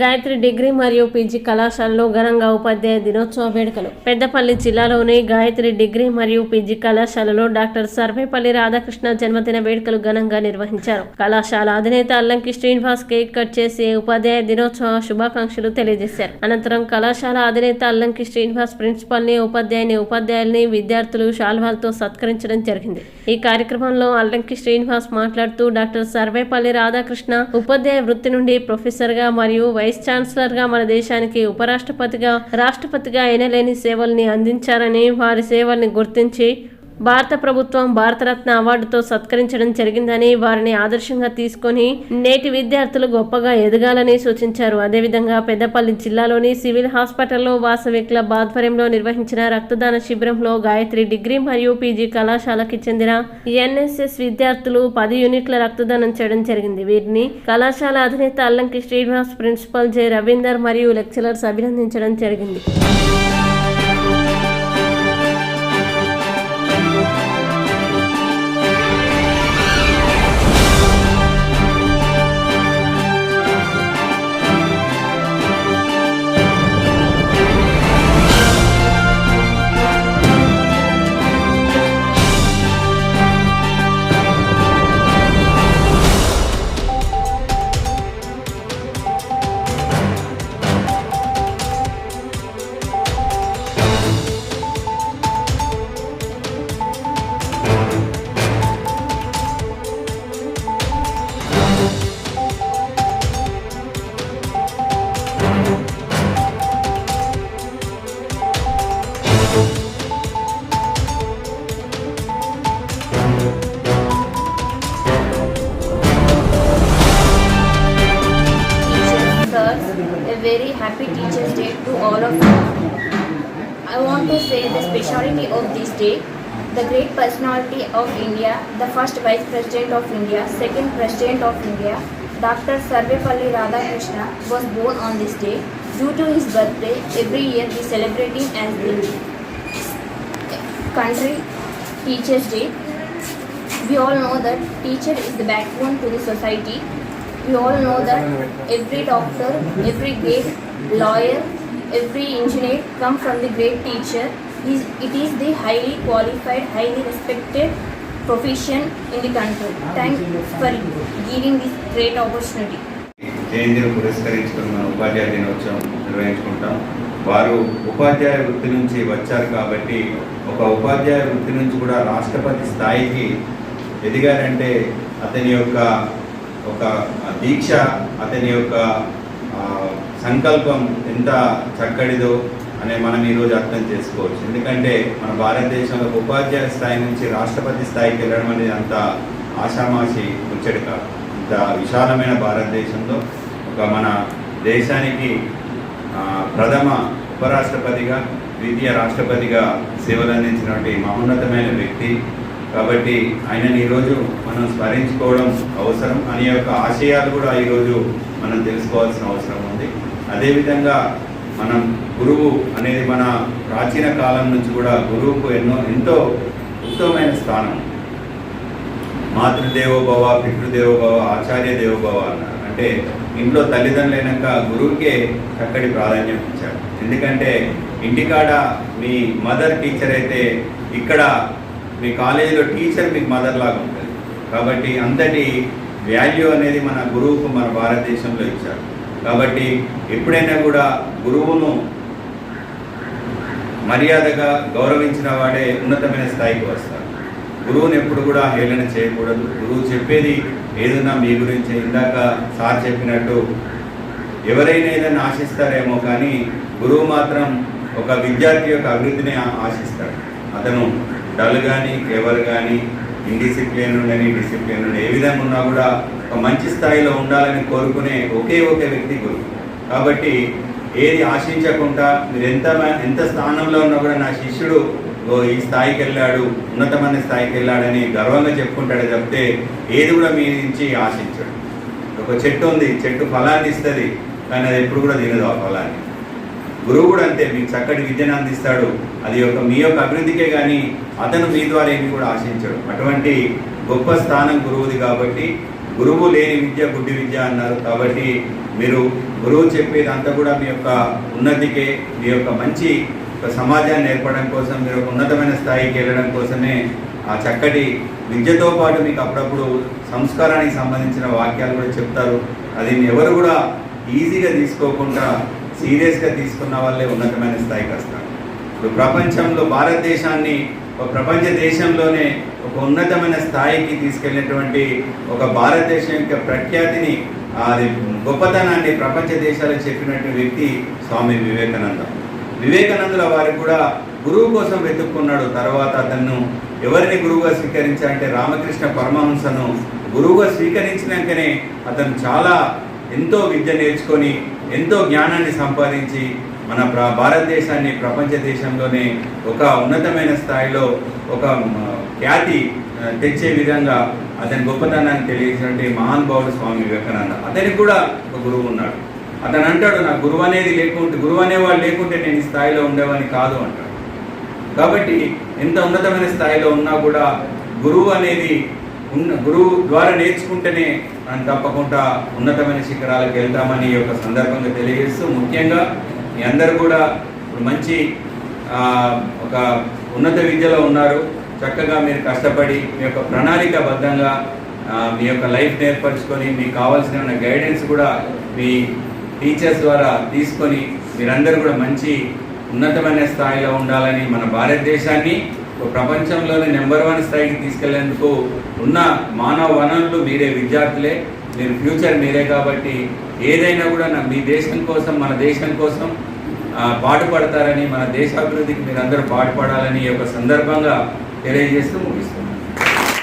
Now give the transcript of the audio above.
Gayatri degree మరియు PG కళాశాలలో ఘనంగా ఉపాధ్యాయ దినోత్సవ వేడుకలు. పెద్దపల్లి జిల్లాలోని గాయత్రి డిగ్రీ మరియు పీజీ కళాశాలలో డాక్టర్ సర్వేపల్లి రాధాకృష్ణ జన్మదిన వేడుకలు ఘనంగా నిర్వహించారు. కళాశాల అధినేత అల్లంకి శ్రీనివాస్ కేక్ కట్ చేసి ఉపాధ్యాయ దినోత్సవ శుభాకాంక్షలు తెలియజేశారు. అనంతరం కళాశాల అధినేత అల్లంకి శ్రీనివాస్ ప్రిన్సిపల్ని ఉపాధ్యాయుని ఉపాధ్యాయుల్ని విద్యార్థులు శాల్వాలతో సత్కరించడం జరిగింది. ఈ కార్యక్రమంలో అల్లంకి శ్రీనివాస్ మాట్లాడుతూ డాక్టర్ సర్వేపల్లి రాధాకృష్ణ ఉపాధ్యాయ వృత్తి నుండి ప్రొఫెసర్గా మరియు వైస్ ఛాన్సలర్గా మన దేశానికి ఉపరాష్ట్రపతిగా రాష్ట్రపతిగా ఎనలేని సేవల్ని అందించారని వారి సేవల్ని గుర్తించి భారత ప్రభుత్వం భారతరత్న అవార్డుతో సత్కరించడం జరిగిందని వారిని ఆదర్శంగా తీసుకొని నేటి విద్యార్థులు గొప్పగా ఎదగాలని సూచించారు. అదేవిధంగా పెద్దపల్లి జిల్లాలోని సివిల్ హాస్పిటల్లో వాసవి క్లబ్ ఆధ్వర్యంలో నిర్వహించిన రక్తదాన శిబిరంలో గాయత్రి డిగ్రీ మరియు పీజీ కళాశాలకి చెందిన ఎన్ఎస్ఎస్ విద్యార్థులు పది యూనిట్ల రక్తదానం చేయడం జరిగింది. వీరిని కళాశాల అధినేత అల్లంకి శ్రీనివాస్ ప్రిన్సిపల్ జె రవీందర్ మరియు లెక్చరర్స్ అభినందించడం జరిగింది. Happy Teachers' Day to all of you. I want to say the speciality of this day, the great personality of India, the first Vice President of India, second President of India, Dr. Sarvepalli Radhakrishna was born on this day. Due to his birthday, every year we celebrate him as the country Teachers' Day. We all know that teacher is the backbone to the society. We all know that every doctor, every great lawyer, every engineer come from the great teacher. Is It is the highly qualified, highly respected profession in the country. Thank you for giving this great opportunity. జయంతిని పురస్కరించుకుని మన ఉపాధ్యాయ దినోత్సవం నిర్వహించుకుంటాం వారు ఉపాధ్యాయ వృత్తి నుంచి వచ్చారు కాబట్టి ఒక ఉపాధ్యాయ వృత్తి నుంచి కూడా రాష్ట్రపతి స్థాయికి ఎదిగారంటే అతని యొక్క ఒక దీక్ష అతని యొక్క సంకల్పం ఎంత చక్కడిదో అనే మనం ఈరోజు అర్థం చేసుకోవచ్చు. ఎందుకంటే మన భారతదేశంలో ఉపాధ్యాయ స్థాయి నుంచి రాష్ట్రపతి స్థాయికి వెళ్ళడం అనేది అంత ఆషామాషి ముచ్చడి కాదు. ఇంత విశాలమైన భారతదేశంలో ఒక మన దేశానికి ప్రథమ ఉపరాష్ట్రపతిగా ద్వితీయ రాష్ట్రపతిగా సేవలు అందించినటువంటి మహోన్నతమైన వ్యక్తి కాబట్టి ఆయనని ఈరోజు మనం స్మరించుకోవడం అవసరం. అనే యొక్క ఆశయాలు కూడా ఈరోజు మనం తెలుసుకోవాల్సిన అవసరం ఉంది. అదేవిధంగా మనం గురువు అనేది మన ప్రాచీన కాలం నుంచి కూడా గురువుకు ఎన్నో ఎంతో ఉత్తమమైన స్థానం. మాతృదేవోభవ పితృదేవోభవ ఆచార్య దేవోభవ అన్నారు. అంటే ఇంట్లో తల్లిదండ్రులైనాక గురువుకే చక్కటి ప్రాధాన్యం ఇచ్చారు. ఎందుకంటే ఇంటికాడ మీ మదర్ టీచర్ అయితే ఇక్కడ మీ కాలేజీలో టీచర్ మీకు మదర్ లాగా ఉంటుంది. కాబట్టి అంతటి వాల్యూ అనేది మన గురువుకు మన భారతదేశంలో ఇచ్చారు. కాబట్టి ఎప్పుడైనా కూడా గురువును మర్యాదగా గౌరవించిన వాడే ఉన్నతమైన స్థాయికి వస్తారు. గురువుని ఎప్పుడు కూడా హేళన చేయకూడదు. గురువు చెప్పేది ఏదన్నా మీ గురించి ఇందాక సార్ చెప్పినట్టు ఎవరైనా ఏదైనా ఆశిస్తారేమో కానీ గురువు మాత్రం ఒక విద్యార్థి యొక్క అభివృద్ధిని ఆశిస్తాడు. అతను డల్ కానీ ఎవరు కానీ ఇండిసిప్లిన్ ఉండని డిసిప్లిన్ ఉండి ఏ విధంగా ఉన్నా కూడా ఒక మంచి స్థాయిలో ఉండాలని కోరుకునే ఒకే ఒక వ్యక్తి గురువు. కాబట్టి ఏది ఆశించకుండా మీరు ఎంత ఎంత స్థానంలో ఉన్నా కూడా నా శిష్యుడు ఓ ఈ స్థాయికి వెళ్ళాడు ఉన్నతమైన స్థాయికి వెళ్ళాడని గర్వంగా చెప్పుకుంటాడు చెప్తే ఏది కూడా మీ నుంచి ఆశించడు. ఒక చెట్టు ఉంది చెట్టు ఫలాన్ని ఇస్తుంది కానీ అది ఎప్పుడు కూడా తినదు ఆ ఫలాన్ని. గురువు కూడా అంతే మీకు చక్కటి విద్యను అందిస్తాడు. అది యొక్క మీ యొక్క అభివృద్ధికే కానీ అతను మీ ద్వారా ఏమి కూడా ఆశించడు. అటువంటి గొప్ప స్థానం గురువుది కాబట్టి గురువు లేని విద్య గుడ్డి విద్య అన్నారు. కాబట్టి మీరు గురువు చెప్పేది అంతా కూడా మీ యొక్క ఉన్నతికే మీ యొక్క మంచి సమాజాన్ని ఏర్పడడం కోసం మీరు ఒక ఉన్నతమైన స్థాయికి వెళ్ళడం కోసమే ఆ చక్కటి విద్యతో పాటు మీకు అప్పుడప్పుడు సంస్కారానికి సంబంధించిన వాక్యాలు కూడా చెప్తారు. అది ఎవరు కూడా ఈజీగా తీసుకోకుండా సీరియస్గా తీసుకున్న వాళ్ళే ఉన్నతమైన స్థాయికి వస్తారు ఇప్పుడు ప్రపంచంలో భారతదేశాన్ని ఒక ప్రపంచ దేశంలోనే ఒక ఉన్నతమైన స్థాయికి తీసుకెళ్ళినటువంటి ఒక భారతదేశం యొక్క ప్రఖ్యాతిని అది గొప్పతనాన్ని ప్రపంచ దేశాలు చెప్పినటువంటి వ్యక్తి స్వామి వివేకానంద. వివేకానందుల వారు కూడా గురువు కోసం వెతుక్కున్నాడు. తర్వాత అతను ఎవరిని గురువుగా స్వీకరించాలంటే రామకృష్ణ పరమహంసను గురువుగా స్వీకరించినాకనే అతను చాలా ఎంతో విద్య నేర్చుకొని ఎంతో జ్ఞానాన్ని సంపాదించి మన ప్ర భారతదేశాన్ని ప్రపంచ దేశంలోనే ఒక ఉన్నతమైన స్థాయిలో ఒక ఖ్యాతి తెచ్చే విధంగా అతని గొప్పతనాన్ని తెలియజేసినటువంటి మహానుభావుడు స్వామి వివేకానంద. అతనికి కూడా ఒక గురువు ఉన్నాడు. అతను అంటాడు నా గురువు అనేది లేకుంటే గురువు అనేవాడు లేకుంటే నేను ఈ స్థాయిలో ఉండేవాడిని కాదు అంటాడు. కాబట్టి ఎంత ఉన్నతమైన స్థాయిలో ఉన్నా కూడా గురువు అనేది ఉన్న గురువు ద్వారా నేర్చుకుంటేనే మనం తప్పకుండా ఉన్నతమైన శిఖరాలకు వెళ్తామని ఈ యొక్క సందర్భంగా తెలియజేస్తూ ముఖ్యంగా మీ అందరూ కూడా ఇప్పుడు మంచి ఒక ఉన్నత విద్యలో ఉన్నారు. చక్కగా మీరు కష్టపడి మీ యొక్క ప్రణాళికాబద్ధంగా మీ యొక్క లైఫ్ నేర్పరచుకొని మీకు కావాల్సిన గైడెన్స్ కూడా మీ టీచర్స్ ద్వారా తీసుకొని మీరందరూ కూడా మంచి ఉన్నతమైన స్థాయిలో ఉండాలని మన భారతదేశాన్ని ప్రపంచంలోనే నెంబర్ వన్ స్థాయికి తీసుకెళ్ళేందుకు ఉన్న మానవ వనరులు మీరే విద్యార్థులే మీరు ఫ్యూచర్ మీరే కాబట్టి ఏదైనా కూడా నా మీ దేశం కోసం మన దేశం కోసం పాటుపడతారని మన దేశాభివృద్ధికి మీరందరూ పాటుపడాలని ఈ యొక్క సందర్భంగా తెలియజేస్తూ ముగిస్తున్నాం